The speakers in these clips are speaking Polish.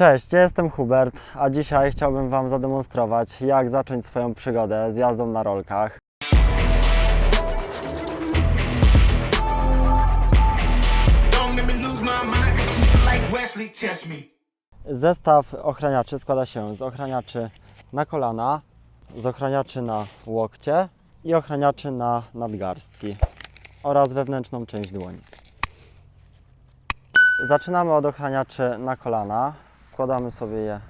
Cześć, ja jestem Hubert, a dzisiaj chciałbym Wam zademonstrować, jak zacząć swoją przygodę z jazdą na rolkach. Zestaw ochraniaczy składa się z ochraniaczy na kolana, z ochraniaczy na łokcie i ochraniaczy na nadgarstki oraz wewnętrzną część dłoni. Zaczynamy od ochraniaczy na kolana. Wkładamy sobie je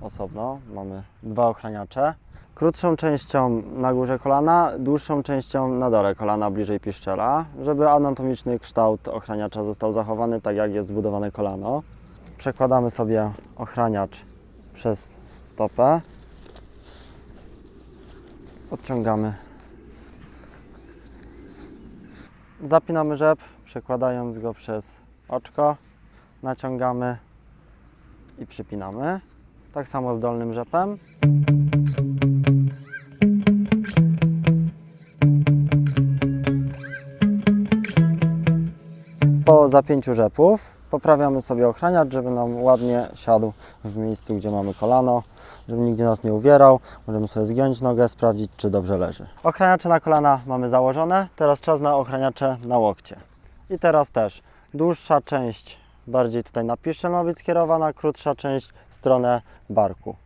osobno. Mamy dwa ochraniacze. Krótszą częścią na górze kolana, dłuższą częścią na dole kolana, bliżej piszczela, żeby anatomiczny kształt ochraniacza został zachowany tak, jak jest zbudowane kolano. Przekładamy sobie ochraniacz przez stopę. Odciągamy. Zapinamy rzep, przekładając go przez oczko. Naciągamy i przypinamy. Tak samo z dolnym rzepem. Po zapięciu rzepów poprawiamy sobie ochraniacz, żeby nam ładnie siadł w miejscu, gdzie mamy kolano, żeby nigdzie nas nie uwierał. Możemy sobie zgiąć nogę, sprawdzić, czy dobrze leży. Ochraniacze na kolana mamy założone, teraz czas na ochraniacze na łokcie. I teraz też dłuższa część bardziej tutaj na piszczel ma być skierowana, krótsza część w stronę barku.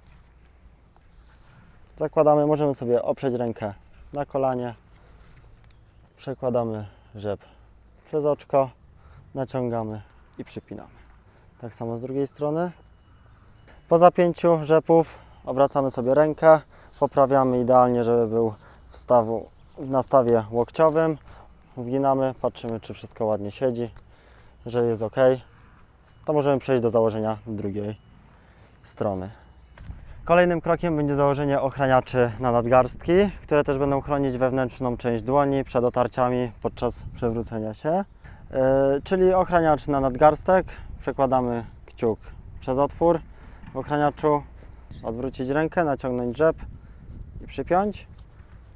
Zakładamy, możemy sobie oprzeć rękę na kolanie, przekładamy rzep przez oczko, naciągamy i przypinamy. Tak samo z drugiej strony. Po zapięciu rzepów obracamy sobie rękę, poprawiamy idealnie, żeby był w, stawu, w nastawie łokciowym. Zginamy, patrzymy, czy wszystko ładnie siedzi. Jeżeli jest ok, to możemy przejść do założenia drugiej strony. Kolejnym krokiem będzie założenie ochraniaczy na nadgarstki, które też będą chronić wewnętrzną część dłoni przed otarciami podczas przewrócenia się. Yy, czyli ochraniacz na nadgarstek, przekładamy kciuk przez otwór w ochraniaczu, odwrócić rękę, naciągnąć rzep i przypiąć.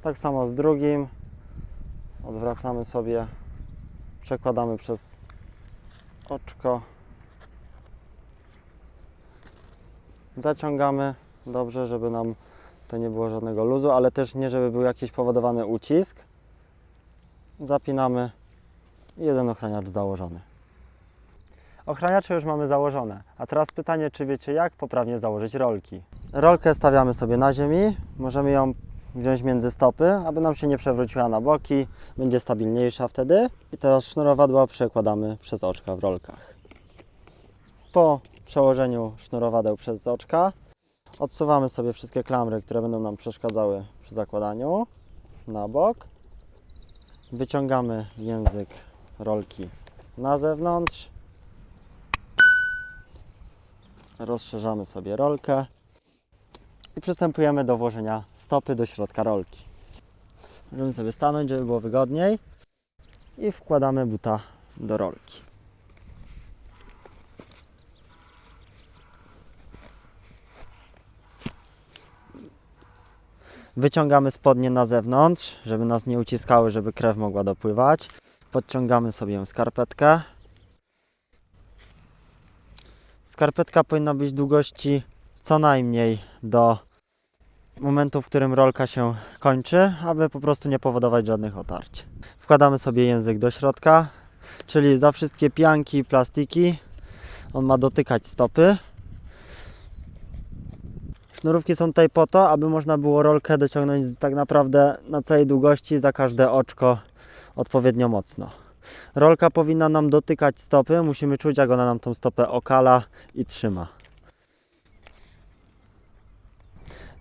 Tak samo z drugim, odwracamy sobie, przekładamy przez oczko, zaciągamy dobrze, żeby nam to nie było żadnego luzu, ale też nie, żeby był jakiś powodowany ucisk. Zapinamy jeden ochraniacz założony. Ochraniacze już mamy założone, a teraz pytanie, czy wiecie jak poprawnie założyć rolki? Rolkę stawiamy sobie na ziemi, możemy ją wziąć między stopy, aby nam się nie przewróciła na boki, będzie stabilniejsza wtedy. I teraz sznurowadła przekładamy przez oczka w rolkach. Po przełożeniu sznurowadeł przez oczka odsuwamy sobie wszystkie klamry, które będą nam przeszkadzały przy zakładaniu na bok. Wyciągamy język rolki na zewnątrz. Rozszerzamy sobie rolkę i przystępujemy do włożenia stopy do środka rolki. Możemy sobie stanąć, żeby było wygodniej i wkładamy buta do rolki. Wyciągamy spodnie na zewnątrz, żeby nas nie uciskały, żeby krew mogła dopływać. Podciągamy sobie skarpetkę. Skarpetka powinna być długości co najmniej do momentu, w którym rolka się kończy, aby po prostu nie powodować żadnych otarć. Wkładamy sobie język do środka, czyli za wszystkie pianki, plastiki on ma dotykać stopy. Sznurówki są tutaj po to, aby można było rolkę dociągnąć tak naprawdę na całej długości za każde oczko odpowiednio mocno. Rolka powinna nam dotykać stopy, musimy czuć jak ona nam tą stopę okala i trzyma.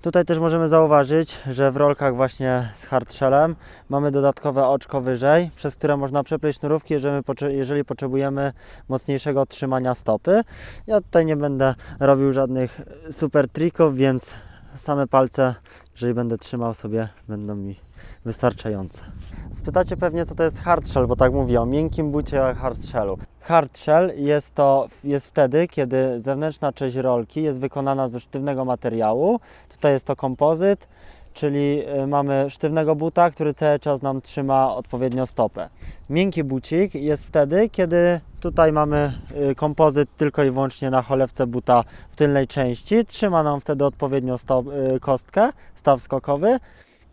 Tutaj też możemy zauważyć, że w rolkach właśnie z hardshellem mamy dodatkowe oczko wyżej, przez które można przepleść sznurówki, jeżeli, potrze- jeżeli potrzebujemy mocniejszego trzymania stopy. Ja tutaj nie będę robił żadnych super trików, więc same palce, jeżeli będę trzymał sobie, będą mi wystarczające. Spytacie pewnie, co to jest hardshell, bo tak mówię o miękkim bucie hardshellu. Hardshell jest to jest wtedy, kiedy zewnętrzna część rolki jest wykonana ze sztywnego materiału. Tutaj jest to kompozyt, czyli y, mamy sztywnego buta, który cały czas nam trzyma odpowiednio stopę. Miękki bucik jest wtedy, kiedy tutaj mamy y, kompozyt tylko i wyłącznie na cholewce buta w tylnej części. Trzyma nam wtedy odpowiednio y, kostkę, staw skokowy.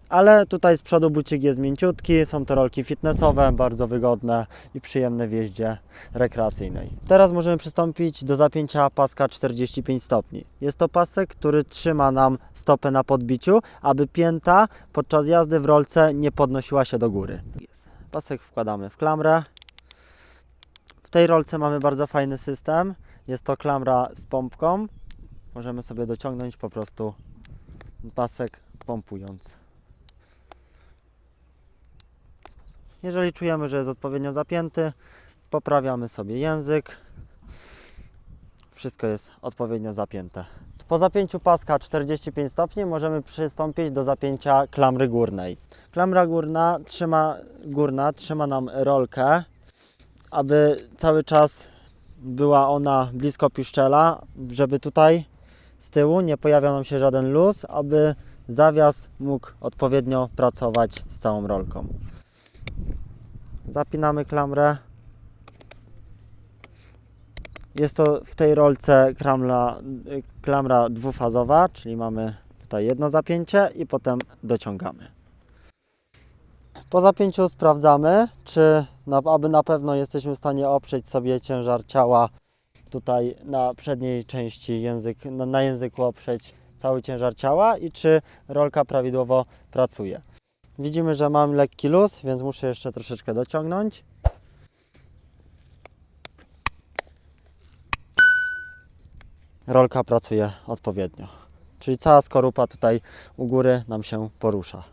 Ale tutaj z przodu bucik jest mięciutki, są to rolki fitnessowe, bardzo wygodne i przyjemne w jeździe rekreacyjnej. Teraz możemy przystąpić do zapięcia paska 45 stopni. Jest to pasek, który trzyma nam stopę na podbiciu, aby pięta podczas jazdy w rolce nie podnosiła się do góry. Pasek wkładamy w klamrę. W tej rolce mamy bardzo fajny system. Jest to klamra z pompką. Możemy sobie dociągnąć po prostu pasek pompując. Jeżeli czujemy, że jest odpowiednio zapięty, poprawiamy sobie język. Wszystko jest odpowiednio zapięte. Po zapięciu paska 45 stopni możemy przystąpić do zapięcia klamry górnej. Klamra górna trzyma, górna trzyma nam rolkę, aby cały czas była ona blisko piszczela, żeby tutaj z tyłu nie pojawiał nam się żaden luz, aby zawias mógł odpowiednio pracować z całą rolką. Zapinamy klamrę. Jest to w tej rolce klamra, y, klamra dwufazowa, czyli mamy tutaj jedno zapięcie i potem dociągamy. Po zapięciu sprawdzamy, czy na, aby na pewno jesteśmy w stanie oprzeć sobie ciężar ciała tutaj na przedniej części język, na, na języku oprzeć cały ciężar ciała i czy rolka prawidłowo pracuje. Widzimy, że mam lekki luz, więc muszę jeszcze troszeczkę dociągnąć. Rolka pracuje odpowiednio. Czyli cała skorupa tutaj u góry nam się porusza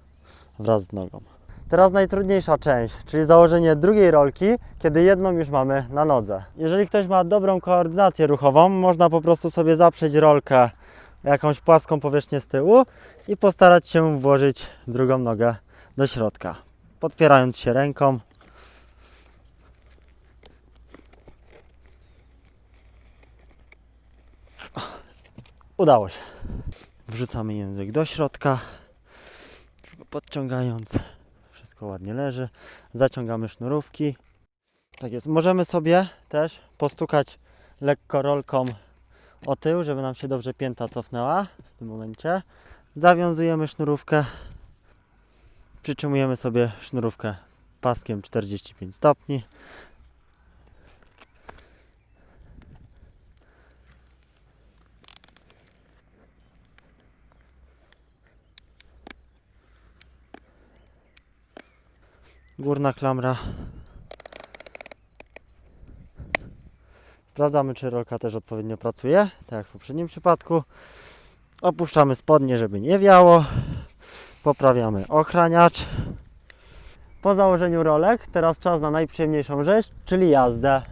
wraz z nogą. Teraz najtrudniejsza część, czyli założenie drugiej rolki, kiedy jedną już mamy na nodze. Jeżeli ktoś ma dobrą koordynację ruchową, można po prostu sobie zaprzeć rolkę jakąś płaską powierzchnię z tyłu i postarać się włożyć drugą nogę do środka, podpierając się ręką. Udało się. Wrzucamy język do środka, podciągając. Wszystko ładnie leży. Zaciągamy sznurówki. Tak jest. Możemy sobie też postukać lekko rolką o tył, żeby nam się dobrze pięta cofnęła w tym momencie. Zawiązujemy sznurówkę Przytrzymujemy sobie sznurówkę paskiem 45 stopni. Górna klamra. Sprawdzamy, czy rolka też odpowiednio pracuje, tak jak w poprzednim przypadku. Opuszczamy spodnie, żeby nie wiało poprawiamy ochraniacz. Po założeniu rolek, teraz czas na najprzyjemniejszą rzecz, czyli jazdę.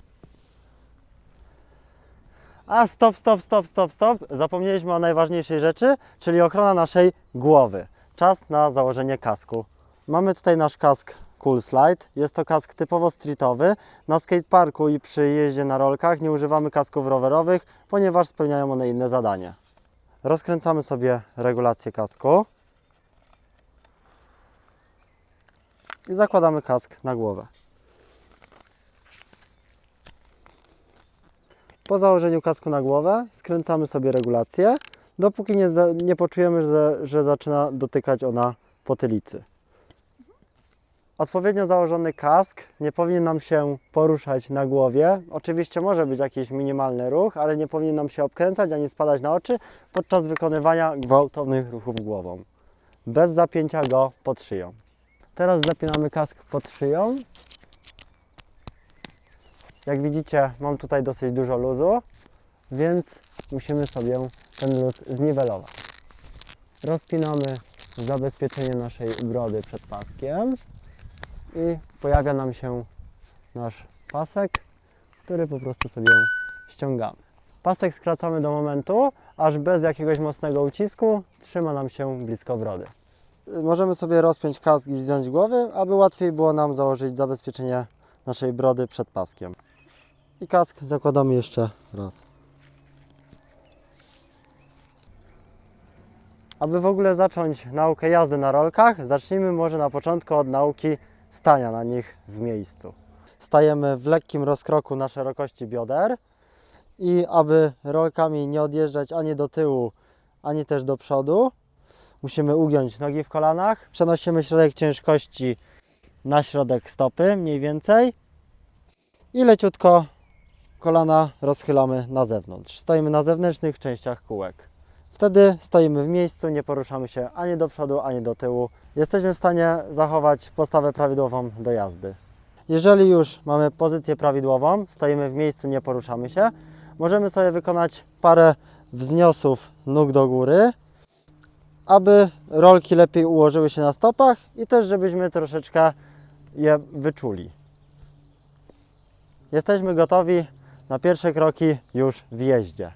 A stop, stop, stop, stop, stop. Zapomnieliśmy o najważniejszej rzeczy, czyli ochrona naszej głowy. Czas na założenie kasku. Mamy tutaj nasz kask Cool Slide. Jest to kask typowo streetowy. Na skateparku i przy jeździe na rolkach nie używamy kasków rowerowych, ponieważ spełniają one inne zadanie. Rozkręcamy sobie regulację kasku. I zakładamy kask na głowę. Po założeniu kasku na głowę skręcamy sobie regulację, dopóki nie, nie poczujemy, że, że zaczyna dotykać ona potylicy. Odpowiednio założony kask nie powinien nam się poruszać na głowie. Oczywiście może być jakiś minimalny ruch, ale nie powinien nam się obkręcać ani spadać na oczy podczas wykonywania gwałtownych ruchów głową. Bez zapięcia go pod szyją. Teraz zapinamy kask pod szyją. Jak widzicie, mam tutaj dosyć dużo luzu, więc musimy sobie ten luz zniwelować. Rozpinamy zabezpieczenie naszej brody przed paskiem i pojawia nam się nasz pasek, który po prostu sobie ściągamy. Pasek skracamy do momentu, aż bez jakiegoś mocnego ucisku trzyma nam się blisko brody możemy sobie rozpiąć kask i zdjąć głowy, aby łatwiej było nam założyć zabezpieczenie naszej brody przed paskiem. I kask zakładamy jeszcze raz. Aby w ogóle zacząć naukę jazdy na rolkach, zacznijmy może na początku od nauki stania na nich w miejscu. Stajemy w lekkim rozkroku na szerokości bioder i aby rolkami nie odjeżdżać ani do tyłu, ani też do przodu, musimy ugiąć nogi w kolanach. Przenosimy środek ciężkości na środek stopy mniej więcej i leciutko kolana rozchylamy na zewnątrz. Stoimy na zewnętrznych częściach kółek. Wtedy stoimy w miejscu, nie poruszamy się ani do przodu, ani do tyłu. Jesteśmy w stanie zachować postawę prawidłową do jazdy. Jeżeli już mamy pozycję prawidłową, stoimy w miejscu, nie poruszamy się, możemy sobie wykonać parę wzniosów nóg do góry, aby rolki lepiej ułożyły się na stopach i też żebyśmy troszeczkę je wyczuli. Jesteśmy gotowi na pierwsze kroki już w jeździe.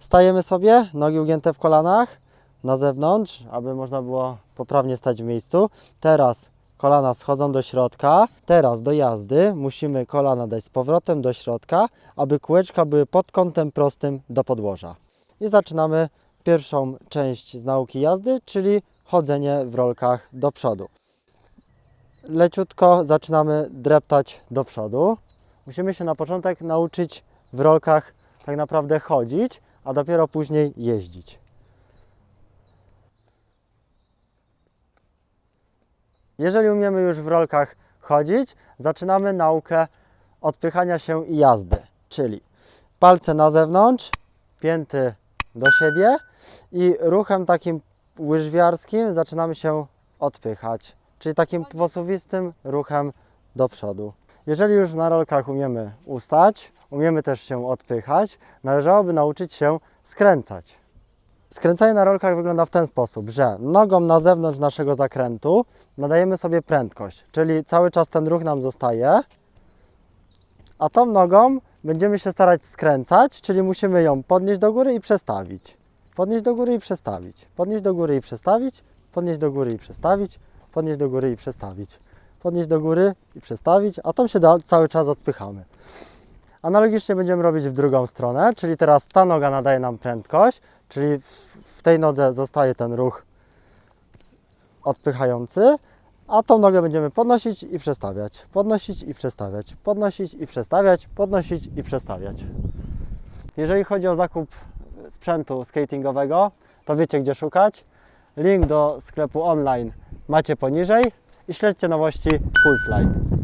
Stajemy sobie, nogi ugięte w kolanach, na zewnątrz, aby można było poprawnie stać w miejscu. Teraz kolana schodzą do środka. Teraz do jazdy musimy kolana dać z powrotem do środka, aby kółeczka były pod kątem prostym do podłoża. I zaczynamy pierwszą część z nauki jazdy, czyli chodzenie w rolkach do przodu. Leciutko zaczynamy dreptać do przodu. Musimy się na początek nauczyć w rolkach tak naprawdę chodzić, a dopiero później jeździć. Jeżeli umiemy już w rolkach chodzić, zaczynamy naukę odpychania się i jazdy, czyli palce na zewnątrz, pięty do siebie i ruchem takim łyżwiarskim zaczynamy się odpychać, czyli takim posuwistym ruchem do przodu. Jeżeli już na rolkach umiemy ustać, umiemy też się odpychać, należałoby nauczyć się skręcać. Skręcanie na rolkach wygląda w ten sposób, że nogą na zewnątrz naszego zakrętu nadajemy sobie prędkość, czyli cały czas ten ruch nam zostaje, a tą nogą będziemy się starać skręcać, czyli musimy ją podnieść do góry i przestawić. Podnieść do góry i przestawić. Podnieść do góry i przestawić. Podnieść do góry i przestawić. Podnieść do góry i przestawić. Podnieść do góry i przestawić, a tą się da, cały czas odpychamy. Analogicznie będziemy robić w drugą stronę, czyli teraz ta noga nadaje nam prędkość, czyli w, w tej nodze zostaje ten ruch odpychający, a tą nogę będziemy podnosić i przestawiać, podnosić i przestawiać, podnosić i przestawiać, podnosić i przestawiać. Jeżeli chodzi o zakup sprzętu skatingowego, to wiecie gdzie szukać. Link do sklepu online macie poniżej i śledźcie nowości Cool Slide.